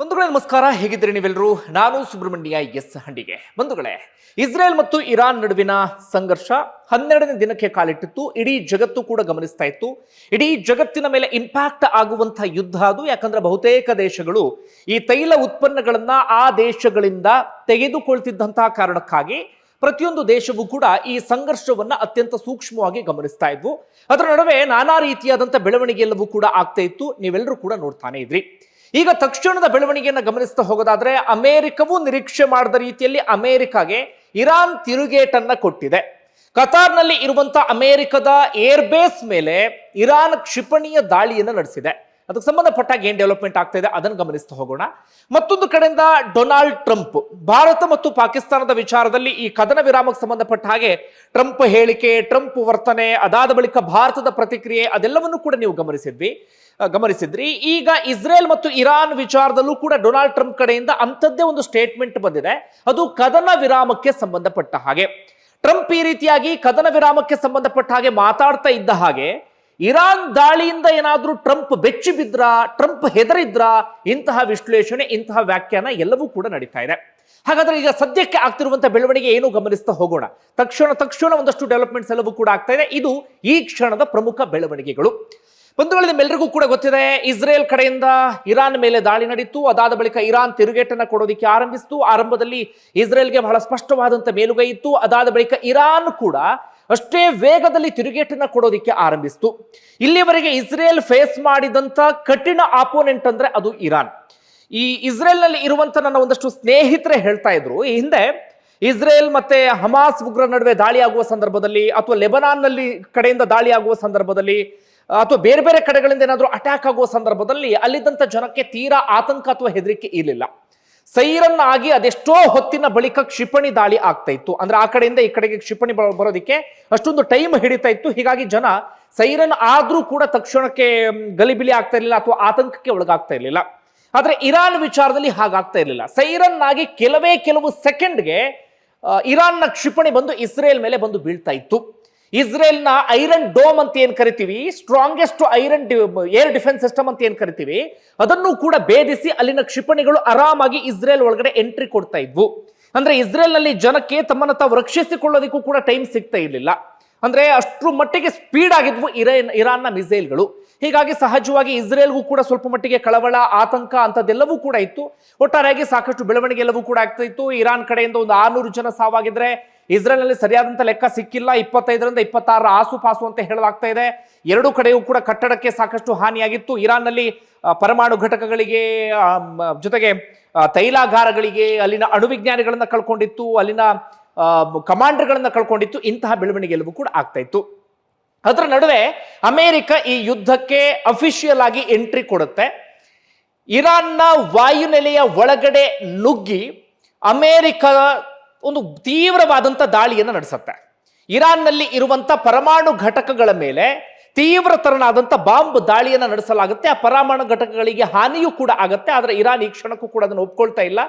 ಬಂಧುಗಳೇ, ನಮಸ್ಕಾರ. ಹೇಗಿದ್ದೀರಿ ನೀವೆಲ್ಲರೂ? ನಾನು ಸುಬ್ರಹ್ಮಣ್ಯ ಎಸ್. ಹಂಡಿಗೆ. ಬಂಧುಗಳೇ, ಇಸ್ರೇಲ್ ಮತ್ತು ಇರಾನ್ ನಡುವಿನ ಸಂಘರ್ಷ ಹನ್ನೆರಡನೇ ದಿನಕ್ಕೆ ಕಾಲಿಟ್ಟಿತ್ತು. ಇಡೀ ಜಗತ್ತು ಕೂಡ ಗಮನಿಸ್ತಾ ಇತ್ತು. ಇಡೀ ಜಗತ್ತಿನ ಮೇಲೆ ಇಂಪ್ಯಾಕ್ಟ್ ಆಗುವಂತಹ ಯುದ್ಧ ಅದು. ಯಾಕಂದ್ರೆ ಬಹುತೇಕ ದೇಶಗಳು ಈ ತೈಲ ಉತ್ಪನ್ನಗಳನ್ನ ಆ ದೇಶಗಳಿಂದ ತೆಗೆದುಕೊಳ್ತಿದ್ದಂತಹ ಕಾರಣಕ್ಕಾಗಿ ಪ್ರತಿಯೊಂದು ದೇಶವೂ ಕೂಡ ಈ ಸಂಘರ್ಷವನ್ನ ಅತ್ಯಂತ ಸೂಕ್ಷ್ಮವಾಗಿ ಗಮನಿಸ್ತಾ ಇದ್ವು. ಅದರ ನಡುವೆ ನಾನಾ ರೀತಿಯಾದಂಥ ಬೆಳವಣಿಗೆ ಎಲ್ಲವೂ ಕೂಡ ಆಗ್ತಾ ಇತ್ತು. ನೀವೆಲ್ಲರೂ ಕೂಡ ನೋಡ್ತಾನೆ ಇದ್ರಿ. ಈಗ ತಕ್ಷಣದ ಬೆಳವಣಿಗೆಯನ್ನು ಗಮನಿಸ್ತಾ ಹೋಗೋದಾದ್ರೆ ಅಮೆರಿಕವು ನಿರೀಕ್ಷೆ ಮಾಡಿದ ರೀತಿಯಲ್ಲಿ ಅಮೆರಿಕಾಗೆ ಇರಾನ್ ತಿರುಗೇಟನ್ನು ಕೊಟ್ಟಿದೆ. ಕತಾರ್ನಲ್ಲಿ ಇರುವಂತಹ ಅಮೆರಿಕದ ಏರ್ಬೇಸ್ ಮೇಲೆ ಇರಾನ್ ಕ್ಷಿಪಣಿಯ ದಾಳಿಯನ್ನು ನಡೆಸಿದೆ. ಅದಕ್ಕೆ ಸಂಬಂಧಪಟ್ಟಾಗ ಏನ್ ಡೆವಲಪ್ಮೆಂಟ್ ಆಗ್ತಾ ಇದೆ ಅದನ್ನು ಗಮನಿಸ್ತಾ ಹೋಗೋಣ. ಮತ್ತೊಂದು ಕಡೆಯಿಂದ ಡೊನಾಲ್ಡ್ ಟ್ರಂಪ್, ಭಾರತ ಮತ್ತು ಪಾಕಿಸ್ತಾನದ ವಿಚಾರದಲ್ಲಿ ಈ ಕದನ ವಿರಾಮಕ್ಕೆ ಸಂಬಂಧಪಟ್ಟ ಹಾಗೆ ಟ್ರಂಪ್ ಹೇಳಿಕೆ, ಟ್ರಂಪ್ ವರ್ತನೆ, ಅದಾದ ಬಳಿಕ ಭಾರತದ ಪ್ರತಿಕ್ರಿಯೆ ಅದೆಲ್ಲವನ್ನು ಕೂಡ ನೀವು ಗಮನಿಸಿದ್ವಿ. ಗಮನಿಸಿದ್ರಿ. ಈಗ ಇಸ್ರೇಲ್ ಮತ್ತು ಇರಾನ್ ವಿಚಾರದಲ್ಲೂ ಕೂಡ ಡೊನಾಲ್ಡ್ ಟ್ರಂಪ್ ಕಡೆಯಿಂದ ಅಂಥದ್ದೇ ಒಂದು ಸ್ಟೇಟ್ಮೆಂಟ್ ಬಂದಿದೆ. ಅದು ಕದನ ವಿರಾಮಕ್ಕೆ ಸಂಬಂಧಪಟ್ಟ ಹಾಗೆ. ಟ್ರಂಪ್ ಈ ರೀತಿಯಾಗಿ ಕದನ ವಿರಾಮಕ್ಕೆ ಸಂಬಂಧಪಟ್ಟ ಹಾಗೆ ಮಾತಾಡ್ತಾ ಇದ್ದ ಹಾಗೆ, ಇರಾನ್ ದಾಳಿಯಿಂದ ಏನಾದರೂ ಟ್ರಂಪ್ ಬೆಚ್ಚಿ ಬಿದ್ರ ಟ್ರಂಪ್ ಹೆದರಿದ್ರ, ಇಂತಹ ವಿಶ್ಲೇಷಣೆ, ಇಂತಹ ವ್ಯಾಖ್ಯಾನ ಎಲ್ಲವೂ ಕೂಡ ನಡೀತಾ ಇದೆ. ಹಾಗಾದ್ರೆ ಈಗ ಸದ್ಯಕ್ಕೆ ಆಗ್ತಿರುವಂತಹ ಬೆಳವಣಿಗೆ ಏನು ಗಮನಿಸ್ತಾ ಹೋಗೋಣ. ತಕ್ಷಣ ತಕ್ಷಣ ಒಂದಷ್ಟು ಡೆವಲಪ್ಮೆಂಟ್ಸ್ ಎಲ್ಲವೂ ಕೂಡ ಆಗ್ತಾ ಇದೆ. ಇದು ಈ ಕ್ಷಣದ ಪ್ರಮುಖ ಬೆಳವಣಿಗೆಗಳು. ಬಂಧುಗಳು ನಿಮ್ಮೆಲ್ಲರಿಗೂ ಕೂಡ ಗೊತ್ತಿದೆ, ಇಸ್ರೇಲ್ ಕಡೆಯಿಂದ ಇರಾನ್ ಮೇಲೆ ದಾಳಿ ನಡೀತು. ಅದಾದ ಬಳಿಕ ಇರಾನ್ ತಿರುಗೇಟನ್ನ ಕೊಡೋದಕ್ಕೆ ಆರಂಭಿಸಿತು. ಆರಂಭದಲ್ಲಿ ಇಸ್ರೇಲ್ಗೆ ಬಹಳ ಸ್ಪಷ್ಟವಾದಂತ ಮೇಲುಗೈ ಇತ್ತು. ಅದಾದ ಬಳಿಕ ಇರಾನ್ ಕೂಡ ಅಷ್ಟೇ ವೇಗದಲ್ಲಿ ತಿರುಗೇಟನ್ನ ಕೊಡೋದಕ್ಕೆ ಆರಂಭಿಸಿತು. ಇಲ್ಲಿವರೆಗೆ ಇಸ್ರೇಲ್ ಫೇಸ್ ಮಾಡಿದಂತ ಕಠಿಣ ಆಪೋನೆಂಟ್ ಅಂದ್ರೆ ಅದು ಇರಾನ್. ಈ ಇಸ್ರೇಲ್ನಲ್ಲಿ ಇರುವಂತ ನನ್ನ ಒಂದಷ್ಟು ಸ್ನೇಹಿತರೆ ಹೇಳ್ತಾ ಇದ್ರು. ಈ ಹಿಂದೆ ಇಸ್ರೇಲ್ ಮತ್ತೆ ಹಮಾಸ್ ಉಗ್ರ ನಡುವೆ ದಾಳಿ ಆಗುವ ಸಂದರ್ಭದಲ್ಲಿ ಅಥವಾ ಲೆಬನಾನ್ನಲ್ಲಿ ಕಡೆಯಿಂದ ದಾಳಿ ಆಗುವ ಸಂದರ್ಭದಲ್ಲಿ ಅಥವಾ ಬೇರೆ ಬೇರೆ ಕಡೆಗಳಿಂದ ಏನಾದರೂ ಅಟ್ಯಾಕ್ ಆಗುವ ಸಂದರ್ಭದಲ್ಲಿ ಅಲ್ಲಿದ್ದಂಥ ಜನಕ್ಕೆ ತೀರಾ ಆತಂಕ ಅಥವಾ ಹೆದರಿಕೆ ಇರಲಿಲ್ಲ. ಸೈರನ್ ಆಗಿ ಅದೆಷ್ಟೋ ಹೊತ್ತಿನ ಬಳಿಕ ಕ್ಷಿಪಣಿ ದಾಳಿ ಆಗ್ತಾ ಇತ್ತು. ಅಂದ್ರೆ ಆ ಕಡೆಯಿಂದ ಈ ಕಡೆಗೆ ಕ್ಷಿಪಣಿ ಬರೋ- ಬರೋದಕ್ಕೆ ಅಷ್ಟೊಂದು ಟೈಮ್ ಹಿಡಿತಾ ಇತ್ತು. ಹೀಗಾಗಿ ಜನ ಸೈರನ್ ಆದ್ರೂ ಕೂಡ ತಕ್ಷಣಕ್ಕೆ ಗಲಿಬಿಲಿ ಆಗ್ತಾ ಇರಲಿಲ್ಲ ಅಥವಾ ಆತಂಕಕ್ಕೆ ಒಳಗಾಗ್ತಾ ಇರಲಿಲ್ಲ. ಆದ್ರೆ ಇರಾನ್ ವಿಚಾರದಲ್ಲಿ ಹಾಗಾಗ್ತಾ ಇರಲಿಲ್ಲ. ಸೈರನ್ ಆಗಿ ಕೆಲವೇ ಕೆಲವು ಸೆಕೆಂಡ್ಗೆ ಇರಾನ್ನ ಕ್ಷಿಪಣಿ ಬಂದು ಇಸ್ರೇಲ್ ಮೇಲೆ ಬಂದು ಬೀಳ್ತಾ ಇತ್ತು. ಇಸ್ರೇಲ್ನ ಐರನ್ ಡೋಮ್ ಅಂತ ಏನು ಕರಿತೀವಿ? Strongest iron air defence system ಅಂತ ಏನು ಕರಿತೀವಿ? ಅದನ್ನು ಕೂಡ ಭೇದಿಸಿ ಅಲ್ಲಿನ ಕ್ಷಿಪಣಿಗಳು ಆರಾಮಾಗಿ ಇಸ್ರೇಲ್ ಒಳಗಡೆ ಎಂಟ್ರಿ ಕೊಡ್ತಾ ಇದ್ವು. ಅಂದ್ರೆ ಇಸ್ರೇಲ್ನಲ್ಲಿ ಜನಕ್ಕೆ ತಮ್ಮನ್ನು ತಾವು ರಕ್ಷಿಸಿಕೊಳ್ಳೋದಕ್ಕೂ ಕೂಡ ಟೈಮ್ ಸಿಗ್ತಾ ಇರಲಿಲ್ಲ. ಅಂದ್ರೆ ಅಷ್ಟು ಮಟ್ಟಿಗೆ ಸ್ಪೀಡ್ ಆಗಿದ್ವು ಇರಾನ್ ಇರಾನ್ನ ಮಿಸೈಲ್ಗಳು ಹೀಗಾಗಿ ಸಹಜವಾಗಿ ಇಸ್ರೇಲ್ಗೂ ಕೂಡ ಸ್ವಲ್ಪ ಮಟ್ಟಿಗೆ ಕಳವಳ, ಆತಂಕ ಅಂತದೆಲ್ಲವೂ ಕೂಡ ಇತ್ತು. ಒಟ್ಟಾರೆಯಾಗಿ ಸಾಕಷ್ಟು ಬೆಳವಣಿಗೆ ಎಲ್ಲವೂ ಕೂಡ ಆಗ್ತಾ ಇತ್ತು. ಇರಾನ್ ಕಡೆಯಿಂದ ಒಂದು ಆರ್ನೂರು ಜನ ಸಾವಾಗಿದ್ರೆ ಇಸ್ರೇಲ್ನಲ್ಲಿ ಸರಿಯಾದಂಥ ಲೆಕ್ಕ ಸಿಕ್ಕಿಲ್ಲ. ಇಪ್ಪತ್ತೈದರಿಂದ ಇಪ್ಪತ್ತಾರರ ಆಸುಪಾಸು ಅಂತ ಹೇಳಲಾಗ್ತಾ ಇದೆ. ಎರಡೂ ಕಡೆಯೂ ಕೂಡ ಕಟ್ಟಡಕ್ಕೆ ಸಾಕಷ್ಟು ಹಾನಿಯಾಗಿತ್ತು. ಇರಾನ್ನಲ್ಲಿ ಪರಮಾಣು ಘಟಕಗಳಿಗೆ ಜೊತೆಗೆ ತೈಲಾಗಾರಗಳಿಗೆ ಅಲ್ಲಿನ ಅಣುವಿಜ್ಞಾನಿಗಳನ್ನ ಕಳ್ಕೊಂಡಿತ್ತು. ಅಲ್ಲಿನ ಕಮಾಂಡರ್ಗಳನ್ನ ಕಳ್ಕೊಂಡಿತ್ತು. ಇಂತಹ ಬೆಳವಣಿಗೆ ಎಲ್ಲವೂ ಕೂಡ ಆಗ್ತಾ ಇತ್ತು. ಅದರ ನಡುವೆ ಅಮೆರಿಕ ಈ ಯುದ್ಧಕ್ಕೆ ಅಫಿಷಿಯಲ್ ಆಗಿ ಎಂಟ್ರಿ ಕೊಡುತ್ತೆ. ಇರಾನ್ನ ವಾಯುನೆಲೆಯ ಒಳಗಡೆ ನುಗ್ಗಿ ಅಮೆರಿಕ ಒಂದು ತೀವ್ರವಾದಂಥ ದಾಳಿಯನ್ನು ನಡೆಸುತ್ತೆ. ಇರಾನ್ನಲ್ಲಿ ಇರುವಂಥ ಪರಮಾಣು ಘಟಕಗಳ ಮೇಲೆ ತೀವ್ರ ತರನಾದಂಥ ಬಾಂಬ್ ದಾಳಿಯನ್ನು ನಡೆಸಲಾಗುತ್ತೆ. ಆ ಪರಮಾಣು ಘಟಕಗಳಿಗೆ ಹಾನಿಯೂ ಕೂಡ ಆಗುತ್ತೆ. ಆದರೆ ಇರಾನ್ ಈ ಕ್ಷಣಕ್ಕೂ ಕೂಡ ಅದನ್ನು ಒಪ್ಕೊಳ್ತಾ ಇಲ್ಲ.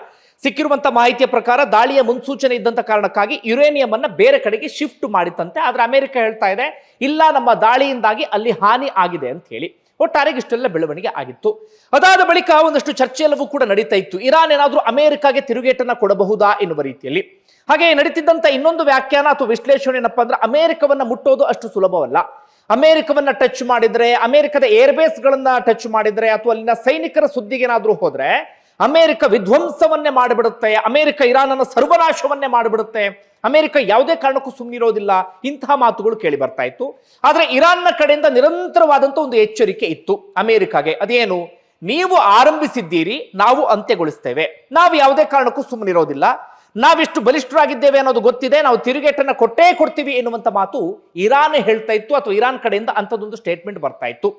ಸಿಕ್ಕಿರುವಂಥ ಮಾಹಿತಿಯ ಪ್ರಕಾರ ದಾಳಿಯ ಮುನ್ಸೂಚನೆ ಇದ್ದಂಥ ಕಾರಣಕ್ಕಾಗಿ ಯುರೇನಿಯಂ ಅನ್ನು ಬೇರೆ ಕಡೆಗೆ ಶಿಫ್ಟ್ ಮಾಡಿತ್ತಂತೆ. ಆದರೆ ಅಮೆರಿಕ ಹೇಳ್ತಾ ಇದೆ, ಇಲ್ಲ, ನಮ್ಮ ದಾಳಿಯಿಂದಾಗಿ ಅಲ್ಲಿ ಹಾನಿ ಆಗಿದೆ ಅಂತ ಹೇಳಿ. ಒಟ್ಟಾರೆಗೆ ಇಷ್ಟೆಲ್ಲ ಬೆಳವಣಿಗೆ ಆಗಿತ್ತು. ಅದಾದ ಬಳಿಕ ಒಂದಷ್ಟು ಚರ್ಚೆಯಲ್ಲವೂ ಕೂಡ ನಡೀತಾ ಇತ್ತು. ಇರಾನ್ ಏನಾದರೂ ಅಮೆರಿಕಾಗೆ ತಿರುಗೇಟನ್ನು ಕೊಡಬಹುದಾ ಎನ್ನುವ ರೀತಿಯಲ್ಲಿ. ಹಾಗೆ ನಡೀತಿದ್ದಂಥ ಇನ್ನೊಂದು ವ್ಯಾಖ್ಯಾನ ಅಥವಾ ವಿಶ್ಲೇಷಣೆ ಏನಪ್ಪ ಅಂದ್ರೆ ಅಮೆರಿಕವನ್ನ ಮುಟ್ಟೋದು ಅಷ್ಟು ಸುಲಭವಲ್ಲ. ಅಮೆರಿಕವನ್ನ ಟಚ್ ಮಾಡಿದ್ರೆ, ಅಮೆರಿಕದ ಏರ್ಬೇಸ್ ಗಳನ್ನ ಟಚ್ ಮಾಡಿದ್ರೆ, ಅಥವಾ ಅಲ್ಲಿನ ಸೈನಿಕರ ಸುದ್ದಿಗೆ ಏನಾದ್ರೂ ಹೋದ್ರೆ, ಅಮೆರಿಕ ವಿಧ್ವಂಸವನ್ನೇ ಮಾಡಿಬಿಡುತ್ತೆ, ಅಮೆರಿಕ ಇರಾನನ ಸರ್ವನಾಶವನ್ನೇ ಮಾಡಿಬಿಡುತ್ತೆ, ಅಮೆರಿಕ ಯಾವುದೇ ಕಾರಣಕ್ಕೂ ಸುಮ್ಮನಿರೋದಿಲ್ಲ ಇಂತಹ ಮಾತುಗಳು ಕೇಳಿ ಬರ್ತಾ ಇತ್ತು. ಆದ್ರೆ ಇರಾನ್ನ ಕಡೆಯಿಂದ ನಿರಂತರವಾದಂತ ಒಂದು ಎಚ್ಚರಿಕೆ ಇತ್ತು ಅಮೆರಿಕಾಗೆ. ಅದೇನು? ನೀವು ಆರಂಭಿಸಿದ್ದೀರಿ, ನಾವು ಅಂತ್ಯಗೊಳಿಸ್ತೇವೆ. ನಾವು ಯಾವುದೇ ಕಾರಣಕ್ಕೂ ಸುಮ್ಮನಿರೋದಿಲ್ಲ ನಾವಿಷ್ಟು ಬಲಿಷ್ಠರಾಗಿದ್ದೇವೆ ಅನ್ನೋದು ಗೊತ್ತಿದೆ, ನಾವು ತಿರುಗೇಟನ್ನು ಕೊಟ್ಟೇ ಕೊಡ್ತೀವಿ ಎನ್ನುವಂಥ ಮಾತು ಇರಾನ್ ಹೇಳ್ತಾ ಇತ್ತು ಅಥವಾ ಇರಾನ್ ಕಡೆಯಿಂದ ಅಂಥದ್ದೊಂದು ಸ್ಟೇಟ್ಮೆಂಟ್ ಬರ್ತಾ ಇತ್ತು.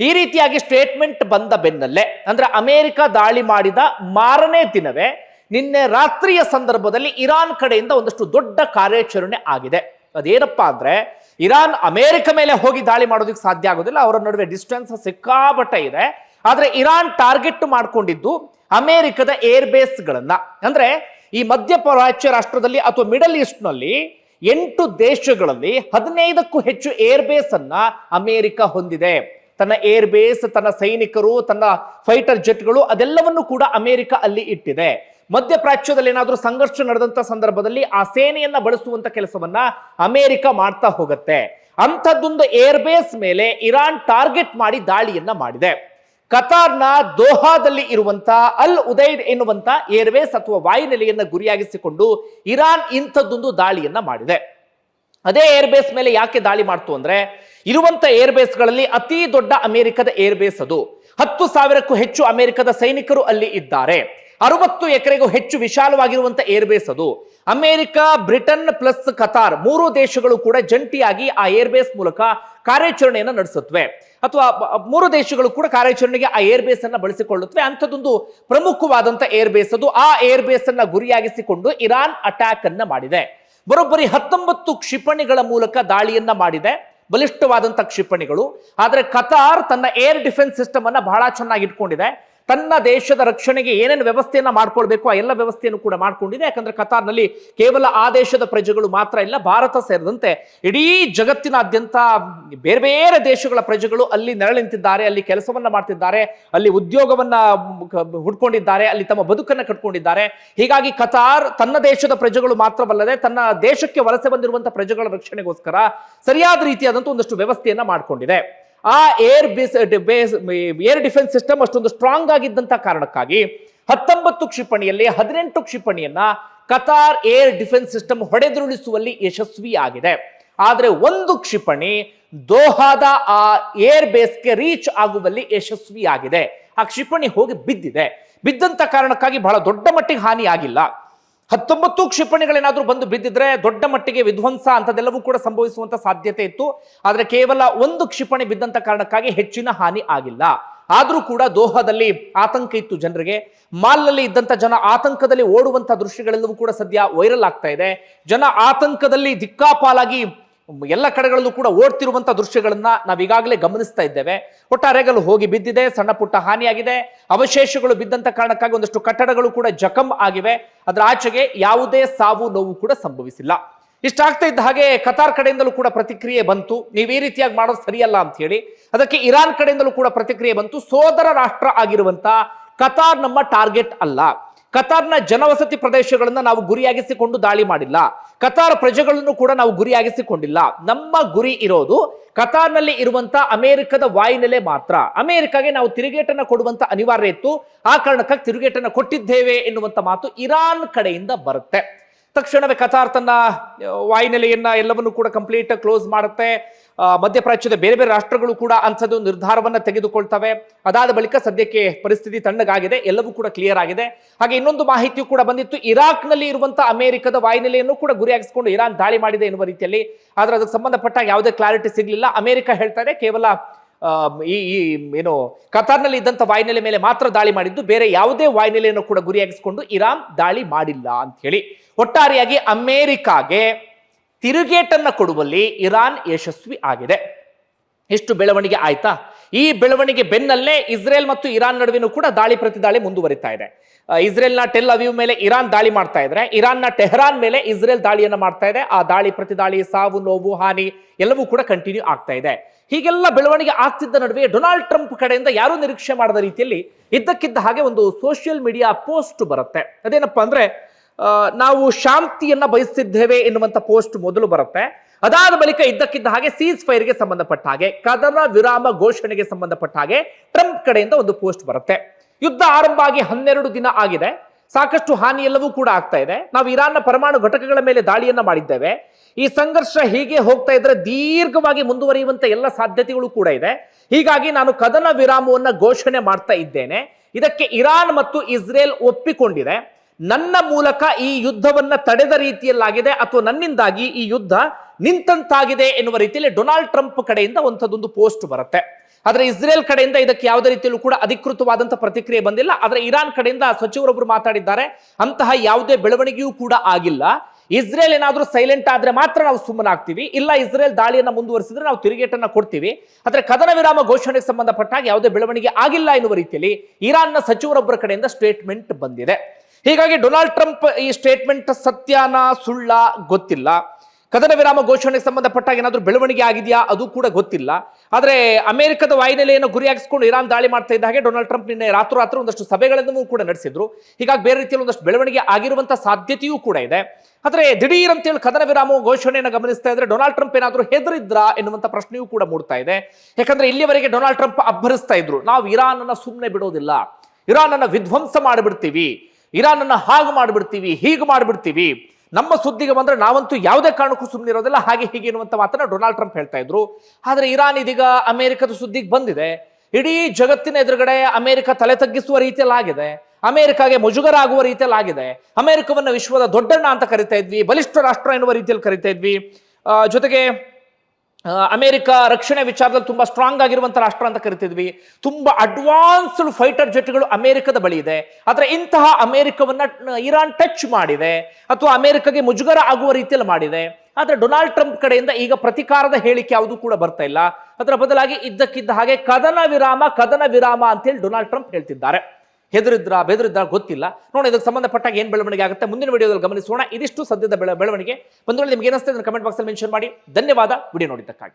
ಈ ರೀತಿಯಾಗಿ ಸ್ಟೇಟ್ಮೆಂಟ್ ಬಂದ ಬೆನ್ನಲ್ಲೇ, ಅಂದ್ರೆ ಅಮೆರಿಕ ದಾಳಿ ಮಾಡಿದ ಮಾರನೇ ದಿನವೇ ನಿನ್ನೆ ರಾತ್ರಿಯ ಸಂದರ್ಭದಲ್ಲಿ ಇರಾನ್ ಕಡೆಯಿಂದ ಒಂದಷ್ಟು ದೊಡ್ಡ ಕಾರ್ಯಾಚರಣೆ ಆಗಿದೆ. ಅದೇನಪ್ಪ ಅಂದ್ರೆ, ಇರಾನ್ ಅಮೆರಿಕ ಮೇಲೆ ಹೋಗಿ ದಾಳಿ ಮಾಡೋದಕ್ಕೆ ಸಾಧ್ಯ ಆಗೋದಿಲ್ಲ, ಅವರ ನಡುವೆ ಡಿಸ್ಟೆನ್ಸ್ ಸಿಕ್ಕಾಪಟ್ಟೆ ಇದೆ. ಆದರೆ ಇರಾನ್ ಟಾರ್ಗೆಟ್ ಮಾಡ್ಕೊಂಡಿದ್ದು ಅಮೆರಿಕದ ಏರ್ ಬೇಸ್ಗಳನ್ನ ಅಂದ್ರೆ ಈ ಮಧ್ಯಪ್ರಾಚ್ಯ ರಾಷ್ಟ್ರದಲ್ಲಿ ಅಥವಾ ಮಿಡಲ್ ಈಸ್ಟ್ನಲ್ಲಿ ಎಂಟು ದೇಶಗಳಲ್ಲಿ ಹದಿನೈದಕ್ಕೂ ಹೆಚ್ಚು ಏರ್ ಬೇಸ್ ಅನ್ನ ಅಮೆರಿಕ ಹೊಂದಿದೆ. ತನ್ನ ಏರ್ ಬೇಸ್ ತನ್ನ ಸೈನಿಕರು, ತನ್ನ ಫೈಟರ್ ಜೆಟ್ಗಳು ಅದೆಲ್ಲವನ್ನು ಕೂಡ ಅಮೆರಿಕ ಅಲ್ಲಿ ಇಟ್ಟಿದೆ. ಮಧ್ಯಪ್ರಾಚ್ಯದಲ್ಲಿ ಏನಾದರೂ ಸಂಘರ್ಷ ನಡೆದಂತ ಸಂದರ್ಭದಲ್ಲಿ ಆ ಸೇನೆಯನ್ನ ಬಳಸುವಂತ ಕೆಲಸವನ್ನ ಅಮೆರಿಕ ಮಾಡ್ತಾ ಹೋಗುತ್ತೆ. ಅಂಥದ್ದೊಂದು ಏರ್ ಬೇಸ್ ಮೇಲೆ ಇರಾನ್ ಟಾರ್ಗೆಟ್ ಮಾಡಿ ದಾಳಿಯನ್ನ ಮಾಡಿದೆ. ಕತಾರ್ನ ದೋಹಾದಲ್ಲಿ ಇರುವಂತ ಅಲ್ ಉದೈದ್ ಎನ್ನುವಂತ ಏರ್ವೇಸ್ ಅಥವಾ ವಾಯುನೆಲೆಯನ್ನ ಗುರಿಯಾಗಿಸಿಕೊಂಡು ಇರಾನ್ ಇಂಥದ್ದೊಂದು ದಾಳಿಯನ್ನ ಮಾಡಿದೆ. ಅದೇ ಏರ್ಬೇಸ್ ಮೇಲೆ ಯಾಕೆ ದಾಳಿ ಮಾಡ್ತು ಅಂದ್ರೆ ಇರುವಂತ ಏರ್ಬೇಸ್ಗಳಲ್ಲಿ ಅತಿ ದೊಡ್ಡ ಅಮೆರಿಕದ ಏರ್ಬೇಸ್ ಅದು. ಹತ್ತು ಸಾವಿರಕ್ಕೂ ಹೆಚ್ಚು ಅಮೆರಿಕದ ಸೈನಿಕರು ಅಲ್ಲಿ ಇದ್ದಾರೆ. ಅರವತ್ತು ಎಕರೆಗೂ ಹೆಚ್ಚು ವಿಶಾಲವಾಗಿರುವಂತಹ ಏರ್ಬೇಸ್ ಅದು. ಅಮೆರಿಕ, ಬ್ರಿಟನ್ ಪ್ಲಸ್ ಕತಾರ್ ಮೂರು ದೇಶಗಳು ಕೂಡ ಜಂಟಿಯಾಗಿ ಆ ಏರ್ಬೇಸ್ ಮೂಲಕ ಕಾರ್ಯಾಚರಣೆಯನ್ನು ನಡೆಸುತ್ತವೆ ಅಥವಾ ಮೂರು ದೇಶಗಳು ಕೂಡ ಕಾರ್ಯಾಚರಣೆಗೆ ಆ ಏರ್ಬೇಸ್ ಅನ್ನ ಬಳಸಿಕೊಳ್ಳುತ್ತವೆ ಅಂಥದ್ದೊಂದು ಪ್ರಮುಖವಾದಂತ ಏರ್ಬೇಸ್ ಅದು. ಆ ಏರ್ಬೇಸ್ ಅನ್ನ ಗುರಿಯಾಗಿಸಿಕೊಂಡು ಇರಾನ್ ಅಟ್ಯಾಕ್ ಅನ್ನ ಮಾಡಿದೆ. ಬರೋಬ್ಬರಿ ಹತ್ತೊಂಬತ್ತು ಕ್ಷಿಪಣಿಗಳ ಮೂಲಕ ದಾಳಿಯನ್ನ ಮಾಡಿದೆ. ಬಲಿಷ್ಠವಾದಂಥ ಕ್ಷಿಪಣಿಗಳು. ಆದರೆ ಕತಾರ್ ತನ್ನ ಏರ್ ಡಿಫೆನ್ಸ್ ಸಿಸ್ಟಮ್ ಅನ್ನ ಬಹಳ ಚೆನ್ನಾಗಿ ಇಟ್ಕೊಂಡಿದೆ. ತನ್ನ ದೇಶದ ರಕ್ಷಣೆಗೆ ಏನೇನು ವ್ಯವಸ್ಥೆಯನ್ನು ಮಾಡ್ಕೊಳ್ಬೇಕು, ಆ ಎಲ್ಲ ವ್ಯವಸ್ಥೆಯನ್ನು ಕೂಡ ಮಾಡ್ಕೊಂಡಿದೆ. ಯಾಕಂದ್ರೆ ಕತಾರ್ನಲ್ಲಿ ಕೇವಲ ಆ ದೇಶದ ಪ್ರಜೆಗಳು ಮಾತ್ರ ಇಲ್ಲ, ಭಾರತ ಸೇರಿದಂತೆ ಇಡೀ ಜಗತ್ತಿನಾದ್ಯಂತ ಬೇರೆ ಬೇರೆ ದೇಶಗಳ ಪ್ರಜೆಗಳು ಅಲ್ಲಿ ನೆರಳಿಂತಿದ್ದಾರೆ ಅಲ್ಲಿ ಕೆಲಸವನ್ನ ಮಾಡ್ತಿದ್ದಾರೆ, ಅಲ್ಲಿ ಉದ್ಯೋಗವನ್ನ ಹುಡ್ಕೊಂಡಿದ್ದಾರೆ, ಅಲ್ಲಿ ತಮ್ಮ ಬದುಕನ್ನ ಕಟ್ಕೊಂಡಿದ್ದಾರೆ. ಹೀಗಾಗಿ ಕತಾರ್ ತನ್ನ ದೇಶದ ಪ್ರಜೆಗಳು ಮಾತ್ರವಲ್ಲದೆ ತನ್ನ ದೇಶಕ್ಕೆ ವಲಸೆ ಬಂದಿರುವಂತಹ ಪ್ರಜೆಗಳ ರಕ್ಷಣೆಗೋಸ್ಕರ ಸರಿಯಾದ ರೀತಿಯಾದಂತಹ ಒಂದಷ್ಟು ವ್ಯವಸ್ಥೆಯನ್ನ ಮಾಡ್ಕೊಂಡಿದೆ. ಆ air base base air defence system ಅಷ್ಟೊಂದು ಸ್ಟ್ರಾಂಗ್ ಆಗಿದ್ದಂತ ಕಾರಣಕ್ಕಾಗಿ ಹತ್ತೊಂಬತ್ತು ಕ್ಷಿಪಣಿಯಲ್ಲಿ ಹದಿನೆಂಟು ಕ್ಷಿಪಣಿಯನ್ನ ಕತಾರ್ ಏರ್ ಡಿಫೆನ್ಸ್ ಸಿಸ್ಟಮ್ ಹೊಡೆದುರುಳಿಸುವಲ್ಲಿ ಯಶಸ್ವಿಯಾಗಿದೆ. ಆದರೆ ಒಂದು ಕ್ಷಿಪಣಿ ದೋಹಾದ ಆ ಏರ್ ಬೇಸ್ಗೆ ರೀಚ್ ಆಗುವಲ್ಲಿ ಯಶಸ್ವಿಯಾಗಿದೆ. ಆ ಕ್ಷಿಪಣಿ ಹೋಗಿ ಬಿದ್ದಿದೆ. ಬಿದ್ದಂತ ಕಾರಣಕ್ಕಾಗಿ ಬಹಳ ದೊಡ್ಡ ಮಟ್ಟಿಗೆ ಹಾನಿ ಆಗಿಲ್ಲ ಹತ್ತೊಂಬತ್ತು ಕ್ಷಿಪಣಿಗಳೇನಾದರೂ ಬಂದು ಬಿದ್ದಿದ್ರೆ ದೊಡ್ಡ ಮಟ್ಟಿಗೆ ವಿಧ್ವಂಸ ಅಂಥದ್ದೆಲ್ಲವೂ ಕೂಡ ಸಂಭವಿಸುವಂತ ಸಾಧ್ಯತೆ ಇತ್ತು. ಆದರೆ ಕೇವಲ ಒಂದು ಕ್ಷಿಪಣಿ ಬಿದ್ದಂತ ಕಾರಣಕ್ಕಾಗಿ ಹೆಚ್ಚಿನ ಹಾನಿ ಆಗಿಲ್ಲ. ಆದರೂ ಕೂಡ ದೋಹದಲ್ಲಿ ಆತಂಕ ಇತ್ತು ಜನರಿಗೆ. ಮಾಲ್ನಲ್ಲಿ ಇದ್ದಂಥ ಜನ ಆತಂಕದಲ್ಲಿ ಓಡುವಂಥ ದೃಶ್ಯಗಳೆಲ್ಲವೂ ಕೂಡ ಸದ್ಯ ವೈರಲ್ ಆಗ್ತಾ ಇದೆ. ಜನ ಆತಂಕದಲ್ಲಿ ದಿಕ್ಕಾಪಾಲಾಗಿ ಎಲ್ಲ ಕಡೆಗಳಲ್ಲೂ ಕೂಡ ಓಡ್ತಿರುವಂತಹ ದೃಶ್ಯಗಳನ್ನ ನಾವು ಈಗಾಗಲೇ ಗಮನಿಸ್ತಾ ಇದ್ದೇವೆ. ಒಟ್ಟಾರೆಗಲು ಹೋಗಿ ಬಿದ್ದಿದೆ, ಸಣ್ಣ ಪುಟ್ಟ ಹಾನಿಯಾಗಿದೆ. ಅವಶೇಷಗಳು ಬಿದ್ದಂತ ಕಾರಣಕ್ಕಾಗಿ ಒಂದಷ್ಟು ಕಟ್ಟಡಗಳು ಕೂಡ ಜಖಂ ಆಗಿವೆ. ಅದರ ಆಚೆಗೆ ಯಾವುದೇ ಸಾವು ನೋವು ಕೂಡ ಸಂಭವಿಸಿಲ್ಲ. ಇಷ್ಟಾಗ್ತಾ ಇದ್ದ ಹಾಗೆ ಕತಾರ್ ಕಡೆಯಿಂದಲೂ ಕೂಡ ಪ್ರತಿಕ್ರಿಯೆ ಬಂತು. ನೀವು ಈ ರೀತಿಯಾಗಿ ಮಾಡೋದು ಸರಿಯಲ್ಲ ಅಂತ ಹೇಳಿ. ಅದಕ್ಕೆ ಇರಾನ್ ಕಡೆಯಿಂದಲೂ ಕೂಡ ಪ್ರತಿಕ್ರಿಯೆ ಬಂತು. ಸೋದರ ರಾಷ್ಟ್ರ ಆಗಿರುವಂತ ಕತಾರ್ ನಮ್ಮ ಟಾರ್ಗೆಟ್ ಅಲ್ಲ. ಕತಾರ್ನ ಜನವಸತಿ ಪ್ರದೇಶಗಳನ್ನ ನಾವು ಗುರಿಯಾಗಿಸಿಕೊಂಡು ದಾಳಿ ಮಾಡಿಲ್ಲ. ಕತಾರ್ ಪ್ರಜೆಗಳನ್ನು ಕೂಡ ನಾವು ಗುರಿಯಾಗಿಸಿಕೊಂಡಿಲ್ಲ. ನಮ್ಮ ಗುರಿ ಇರೋದು ಕತಾರ್ನಲ್ಲಿ ಇರುವಂತ ಅಮೆರಿಕದ ವಾಯುನೆಲೆ ಮಾತ್ರ. ಅಮೆರಿಕಾಗೆ ನಾವು ತಿರುಗೇಟನ್ನು ಕೊಡುವಂತ ಅನಿವಾರ್ಯ ಇತ್ತು. ಆ ಕಾರಣಕ್ಕಾಗಿ ತಿರುಗೇಟನ್ನು ಕೊಟ್ಟಿದ್ದೇವೆ ಎನ್ನುವಂತ ಮಾತು ಇರಾನ್ ಕಡೆಯಿಂದ ಬರುತ್ತೆ. ತಕ್ಷಣವೇ ಕತಾರ್ ತನ್ನ ವಾಯುನೆಲೆಯನ್ನ ಎಲ್ಲವನ್ನು ಕೂಡ ಕಂಪ್ಲೀಟ್ ಕ್ಲೋಸ್ ಮಾಡುತ್ತೆ. ಮಧ್ಯಪ್ರಾಚ್ಯದ ಬೇರೆ ಬೇರೆ ರಾಷ್ಟ್ರಗಳು ಕೂಡ ಅಂಥದ್ದು ನಿರ್ಧಾರವನ್ನ ತೆಗೆದುಕೊಳ್ತವೆ. ಅದಾದ ಬಳಿಕ ಸದ್ಯಕ್ಕೆ ಪರಿಸ್ಥಿತಿ ತಣ್ಣಗಾಗಿದೆ. ಎಲ್ಲವೂ ಕೂಡ ಕ್ಲಿಯರ್ ಆಗಿದೆ. ಹಾಗೆ ಇನ್ನೊಂದು ಮಾಹಿತಿಯು ಕೂಡ ಬಂದಿತ್ತು. ಇರಾಕ್ನಲ್ಲಿ ಇರುವಂತಹ ಅಮೆರಿಕದ ವಾಯುನೆಲೆಯನ್ನು ಕೂಡ ಗುರಿಯಾಗಿಸಿಕೊಂಡು ಇರಾನ್ ದಾಳಿ ಮಾಡಿದೆ ಎನ್ನುವ ರೀತಿಯಲ್ಲಿ. ಆದ್ರೆ ಅದಕ್ಕೆ ಸಂಬಂಧಪಟ್ಟ ಯಾವುದೇ ಕ್ಲಾರಿಟಿ ಸಿಗಲಿಲ್ಲ. ಅಮೆರಿಕ ಹೇಳ್ತಾರೆ ಕೇವಲ ಈ ಈ, ಏನು, ಕತಾರ್ನಲ್ಲಿ ಇದ್ದಂಥ ವಾಯುನೆಲೆ ಮೇಲೆ ಮಾತ್ರ ದಾಳಿ ಮಾಡಿದ್ದು, ಬೇರೆ ಯಾವುದೇ ವಾಯುನೆಲೆಯನ್ನು ಕೂಡ ಗುರಿಯಾಗಿಸಿಕೊಂಡು ಇರಾನ್ ದಾಳಿ ಮಾಡಿಲ್ಲ ಅಂತ ಹೇಳಿ ಒಟ್ಟಾರೆಯಾಗಿ ಅಮೇರಿಕಾಗೆ ತಿರುಗೇಟನ್ನು ಕೊಡುವಲ್ಲಿ ಇರಾನ್ ಯಶಸ್ವಿ ಆಗಿದೆ. ಇಷ್ಟು ಬೆಳವಣಿಗೆ ಆಯ್ತಾ? ಈ ಬೆಳವಣಿಗೆ ಬೆನ್ನಲ್ಲೇ ಇಸ್ರೇಲ್ ಮತ್ತು ಇರಾನ್ ನಡುವಿನೂ ಕೂಡ ದಾಳಿ ಪ್ರತಿ ದಾಳಿ ಮುಂದುವರಿತಾ ಇದೆ. ಇಸ್ರೇಲ್ನ ಟೆಲ್ ಅವೀವ್ ಮೇಲೆ ಇರಾನ್ ದಾಳಿ ಮಾಡ್ತಾ ಇದ್ರೆ, ಇರಾನ್ನ ಟೆಹರಾನ್ ಮೇಲೆ ಇಸ್ರೇಲ್ ದಾಳಿಯನ್ನು ಮಾಡ್ತಾ ಇದೆ. ಆ ದಾಳಿ ಪ್ರತಿ ದಾಳಿ ಸಾವು, ನೋವು, ಹಾನಿ ಎಲ್ಲವೂ ಕೂಡ ಕಂಟಿನ್ಯೂ ಆಗ್ತಾ ಇದೆ. ಹೀಗೆಲ್ಲ ಬೆಳವಣಿಗೆ ಆಗ್ತಿದ್ದ ನಡುವೆ ಡೊನಾಲ್ಡ್ ಟ್ರಂಪ್ ಕಡೆಯಿಂದ ಯಾರೂ ನಿರೀಕ್ಷೆ ಮಾಡದ ರೀತಿಯಲ್ಲಿ ಇದ್ದಕ್ಕಿದ್ದ ಹಾಗೆ ಒಂದು ಸೋಷಿಯಲ್ ಮೀಡಿಯಾ ಪೋಸ್ಟ್ ಬರುತ್ತೆ. ಅದೇನಪ್ಪ ಅಂದ್ರೆ ನಾವು ಶಾಂತಿಯನ್ನ ಬಯಸ್ತಿದ್ದೇವೆ ಎನ್ನುವಂತ ಪೋಸ್ಟ್ ಮೊದಲು ಬರುತ್ತೆ. ಅದಾದ ಬಳಿಕ ಇದ್ದಕ್ಕಿದ್ದ ಹಾಗೆ ಸೀಸ್ ಫೈರ್ಗೆ ಸಂಬಂಧಪಟ್ಟ ಹಾಗೆ, ಕದನ ವಿರಾಮ ಘೋಷಣೆಗೆ ಸಂಬಂಧಪಟ್ಟ ಹಾಗೆ ಟ್ರಂಪ್ ಕಡೆಯಿಂದ ಒಂದು ಪೋಸ್ಟ್ ಬರುತ್ತೆ. ಯುದ್ಧ ಆರಂಭ ಆಗಿ ಹನ್ನೆರಡು ದಿನ ಆಗಿದೆ. ಸಾಕಷ್ಟು ಹಾನಿ ಎಲ್ಲವೂ ಕೂಡ ಆಗ್ತಾ ಇದೆ. ನಾವು ಇರಾನ್ನ ಪರಮಾಣು ಘಟಕಗಳ ಮೇಲೆ ದಾಳಿಯನ್ನ ಮಾಡಿದ್ದೇವೆ. ಈ ಸಂಘರ್ಷ ಹೀಗೆ ಹೋಗ್ತಾ ಇದ್ರೆ ದೀರ್ಘವಾಗಿ ಮುಂದುವರಿಯುವಂತ ಎಲ್ಲ ಸಾಧ್ಯತೆಗಳು ಕೂಡ ಇದೆ. ಹೀಗಾಗಿ ನಾನು ಕದನ ವಿರಾಮವನ್ನ ಘೋಷಣೆ ಮಾಡ್ತಾ ಇದ್ದೇನೆ. ಇದಕ್ಕೆ ಇರಾನ್ ಮತ್ತು ಇಸ್ರೇಲ್ ಒಪ್ಪಿಕೊಂಡಿದೆ. ನನ್ನ ಮೂಲಕ ಈ ಯುದ್ಧವನ್ನ ತಡೆದ ರೀತಿಯಲ್ಲಾಗಿದೆ ಅಥವಾ ನನ್ನಿಂದಾಗಿ ಈ ಯುದ್ಧ ನಿಂತಂತಾಗಿದೆ ಎನ್ನುವ ರೀತಿಯಲ್ಲಿ ಡೊನಾಲ್ಡ್ ಟ್ರಂಪ್ ಕಡೆಯಿಂದ ಒಂಥದ್ದೊಂದು ಪೋಸ್ಟ್ ಬರುತ್ತೆ. ಆದ್ರೆ ಇಸ್ರೇಲ್ ಕಡೆಯಿಂದ ಇದಕ್ಕೆ ಯಾವುದೇ ರೀತಿಯಲ್ಲೂ ಕೂಡ ಅಧಿಕೃತವಾದಂತ ಪ್ರತಿಕ್ರಿಯೆ ಬಂದಿಲ್ಲ. ಆದರೆ ಇರಾನ್ ಕಡೆಯಿಂದ ಸಚಿವರೊಬ್ಬರು ಮಾತಾಡಿದ್ದಾರೆ. ಅಂತಹ ಯಾವುದೇ ಬೆಳವಣಿಗೆಯೂ ಕೂಡ ಆಗಿಲ್ಲ. ಇಸ್ರೇಲ್ ಏನಾದರೂ ಸೈಲೆಂಟ್ ಆದ್ರೆ ಮಾತ್ರ ನಾವು ಸುಮ್ಮನಾಗ್ತೀವಿ. ಇಲ್ಲ, ಇಸ್ರೇಲ್ ದಾಳಿಯನ್ನು ಮುಂದುವರಿಸಿದ್ರೆ ನಾವು ತಿರುಗೇಟನ್ನು ಕೊಡ್ತೀವಿ. ಆದರೆ ಕದನ ವಿರಾಮ ಘೋಷಣೆಗೆ ಸಂಬಂಧಪಟ್ಟಾಗ ಯಾವುದೇ ಬೆಳವಣಿಗೆ ಆಗಿಲ್ಲ ಎನ್ನುವ ರೀತಿಯಲ್ಲಿ ಇರಾನ್ನ ಸಚಿವರೊಬ್ಬರ ಕಡೆಯಿಂದ ಸ್ಟೇಟ್ಮೆಂಟ್ ಬಂದಿದೆ. ಹೀಗಾಗಿ ಡೊನಾಲ್ಡ್ ಟ್ರಂಪ್ ಈ ಸ್ಟೇಟ್ಮೆಂಟ್ ಸತ್ಯನ ಸುಳ್ಳ ಗೊತ್ತಿಲ್ಲ. ಕದನ ವಿರಾಮ ಘೋಷಣೆಗೆ ಸಂಬಂಧಪಟ್ಟಾಗ ಏನಾದರೂ ಬೆಳವಣಿಗೆ ಆಗಿದೆಯಾ? ಅದು ಕೂಡ ಗೊತ್ತಿಲ್ಲ. ಆದರೆ ಅಮೆರಿಕದ ವಾಯುನೆಲೆಯನ್ನು ಗುರಿಯಾಗಿಸಿಕೊಂಡು ಇರಾನ್ ದಾಳಿ ಮಾಡ್ತಾ ಇದ್ದ ಹಾಗೆ ಡೊನಾಲ್ಡ್ ಟ್ರಂಪ್ ನಿನ್ನೆ ರಾತ್ರೋರಾತ್ರ ಒಂದಷ್ಟು ಸಭೆಗಳನ್ನು ಕೂಡ ನಡೆಸಿದ್ರು. ಹೀಗಾಗಿ ಬೇರೆ ರೀತಿಯಲ್ಲಿ ಒಂದಷ್ಟು ಬೆಳವಣಿಗೆ ಆಗಿರುವಂಥ ಸಾಧ್ಯತೆಯೂ ಕೂಡ ಇದೆ. ಆದರೆ ದಿಢೀರ್ ಅಂತೇಳಿ ಕದನ ವಿರಾಮ ಘೋಷಣೆಯನ್ನು ಗಮನಿಸ್ತಾ ಇದ್ರೆ ಡೊನಾಲ್ಡ್ ಟ್ರಂಪ್ ಏನಾದರೂ ಹೆದರಿದ್ರಾ ಎನ್ನುವಂಥ ಪ್ರಶ್ನೆಯೂ ಕೂಡ ಮೂಡ್ತಾ ಇದೆ. ಯಾಕಂದ್ರೆ ಇಲ್ಲಿವರೆಗೆ ಡೊನಾಲ್ಡ್ ಟ್ರಂಪ್ ಅಬ್ಬರಿಸ್ತಾ ಇದ್ರು. ನಾವು ಇರಾನ್ ಅನ್ನ ಸುಮ್ಮನೆ ಬಿಡೋದಿಲ್ಲ. ಇರಾನ್ ಅನ್ನ ವಿಧ್ವಂಸ ಮಾಡಿಬಿಡ್ತೀವಿ. ಇರಾನ್ ಅನ್ನ ಹಾಗೆ ಮಾಡಿಬಿಡ್ತೀವಿ, ಹೀಗೆ ಮಾಡಿಬಿಡ್ತೀವಿ. ನಮ್ಮ ಸುದ್ದಿಗೆ ಬಂದ್ರೆ ನಾವಂತೂ ಯಾವುದೇ ಕಾರಣಕ್ಕೂ ಸುಮ್ಮನೆ ಇರೋದಿಲ್ಲ ಹಾಗೆ ಹೀಗೆ ಎನ್ನುವಂತ ಮಾತನ್ನ ಡೊನಾಲ್ಡ್ ಟ್ರಂಪ್ ಹೇಳ್ತಾ ಇದ್ರು. ಆದ್ರೆ ಇರಾನ್ ಇದೀಗ ಅಮೆರಿಕದ ಸುದ್ದಿಗೆ ಬಂದಿದೆ. ಇಡೀ ಜಗತ್ತಿನ ಎದುರುಗಡೆ ಅಮೆರಿಕ ತಲೆ ತಗ್ಗಿಸುವ ರೀತಿಯಲ್ಲಿ ಆಗಿದೆ ಅಮೆರಿಕಾಗೆ ಮುಜುಗರ ಆಗುವ ರೀತಿಯಲ್ಲಿ ಆಗಿದೆ ಅಮೆರಿಕವನ್ನ ವಿಶ್ವದ ದೊಡ್ಡಣ್ಣ ಅಂತ ಕರಿತಾ ಇದ್ವಿ. ಬಲಿಷ್ಠ ರಾಷ್ಟ್ರ ಎನ್ನುವ ರೀತಿಯಲ್ಲಿ ಕರಿತಾ ಇದ್ವಿ. ಜೊತೆಗೆ ಅಮೆರಿಕ ರಕ್ಷಣೆ ವಿಚಾರದಲ್ಲಿ ತುಂಬಾ ಸ್ಟ್ರಾಂಗ್ ಆಗಿರುವಂತ ರಾಷ್ಟ್ರ ಅಂತ ಕರಿತಿದ್ವಿ. ತುಂಬಾ ಅಡ್ವಾನ್ಸ್ಡ್ ಫೈಟರ್ ಜೆಟ್ಗಳು ಅಮೆರಿಕದ ಬಳಿ ಇದೆ. ಆದ್ರೆ ಇಂತಹ ಅಮೆರಿಕವನ್ನ ಇರಾನ್ ಟಚ್ ಮಾಡಿದೆ. ಅಥವಾ ಅಮೆರಿಕಗೆ ಮುಜುಗರ ಆಗುವ ರೀತಿಯಲ್ಲಿ ಮಾಡಿದೆ. ಆದ್ರೆ ಡೊನಾಲ್ಡ್ ಟ್ರಂಪ್ ಕಡೆಯಿಂದ ಈಗ ಪ್ರತಿಕಾರದ ಹೇಳಿಕೆ ಯಾವುದು ಕೂಡ ಬರ್ತಾ ಇಲ್ಲ. ಅದರ ಬದಲಾಗಿ ಇದ್ದಕ್ಕಿದ್ದ ಹಾಗೆ ಕದನ ವಿರಾಮ ಕದನ ವಿರಾಮ ಅಂತೇಳಿ ಡೊನಾಲ್ಡ್ ಟ್ರಂಪ್ ಹೇಳ್ತಿದ್ದಾರೆ. ಹೆದರಿದ್ರ, ಬೆದರಿದ್ರ ಗೊತ್ತಿಲ್ಲ. ನೋಡಿ, ಇದಕ್ಕೆ ಸಂಬಂಧಪಟ್ಟಾಗ ಏನು ಬೆಳವಣಿಗೆ ಆಗುತ್ತೆ? ಮುಂದಿನ ವಿಡಿಯೋದಲ್ಲಿ ಗಮನಿಸೋಣ. ಇದಿಷ್ಟು ಸದ್ಯದ ಬೆಳ, ಬೆಳವಣಿಗೆ. ಬಂಧುಗಳು, ನಿಮ್ಗೆ ಏನಿಸ್ತದೆ ಕಮೆಂಟ್ ಬಾಕ್ಸಲ್ಲಿ ಮೆನ್ಷನ್ ಮಾಡಿ. ಧನ್ಯವಾದ. ವಿಡಿಯೋ ನೋಡಿದ್ದಕ್ಕಾಗಿ.